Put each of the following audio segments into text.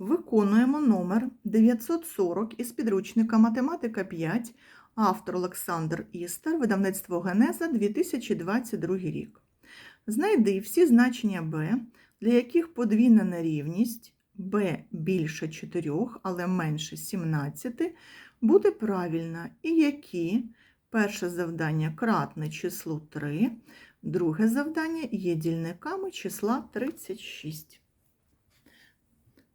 Виконуємо номер 940 із підручника Математика 5, автор Олександр Істер, видавництво Генеза 2022 рік. Знайди всі значення b, для яких подвійна нерівність b більше 4, але менше 17, буде правильна, і які перше завдання кратне числу 3, друге завдання є дільниками числа 36.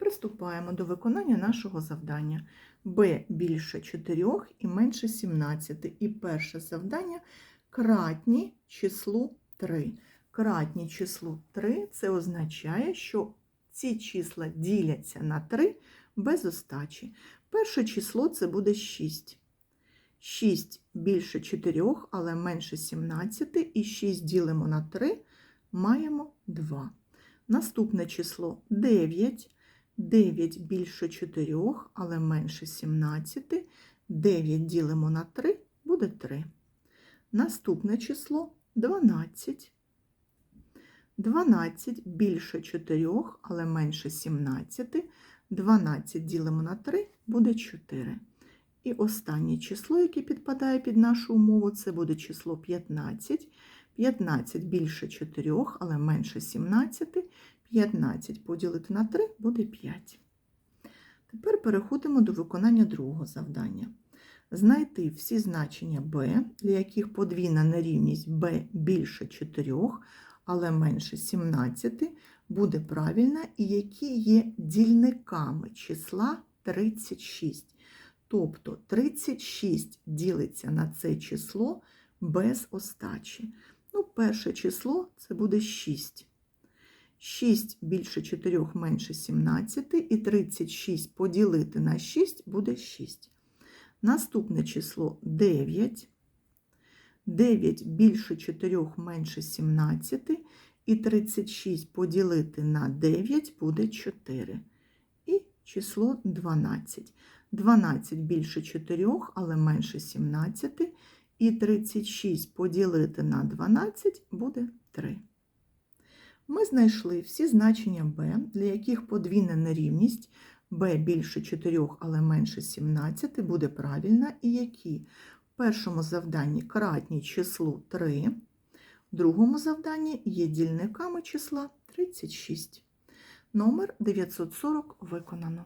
Приступаємо до виконання нашого завдання. b більше 4 і менше 17. І перше завдання кратні числу 3. Кратні числу 3 це означає, що ці числа діляться на 3 без остачі. Перше число це буде 6. 6 більше 4, але менше 17, і 6 ділимо на 3, маємо 2. Наступне число 9. 9 більше 4, але менше 17. 9 ділимо на 3, буде 3. Наступне число 12. 12 більше 4, але менше 17. 12 ділимо на 3, буде 4. І останнє число, яке підпадає під нашу умову, це буде число 15. 15 більше 4, але менше 17. 15 поділити на 3 буде 5. Тепер переходимо до виконання другого завдання. Знайти всі значення b, для яких подвійна нерівність b більше 4, але менше 17, буде правильна і які є дільниками числа 36. Тобто 36 ділиться на це число без остачі. Ну, перше число це буде 6. 6 більше 4 менше 17, і 36 поділити на 6 буде 6. Наступне число 9. 9 більше 4 менше 17, і 36 поділити на 9 буде 4. І число 12. 12 більше 4, але менше 17, і 36 поділити на 12 буде 3. Ми знайшли всі значення b, для яких подвійна нерівність b більше 4, але менше 17 буде правильна, і які в першому завданні кратні числу 3, в другому завданні є дільниками числа 36. Номер 940 виконано.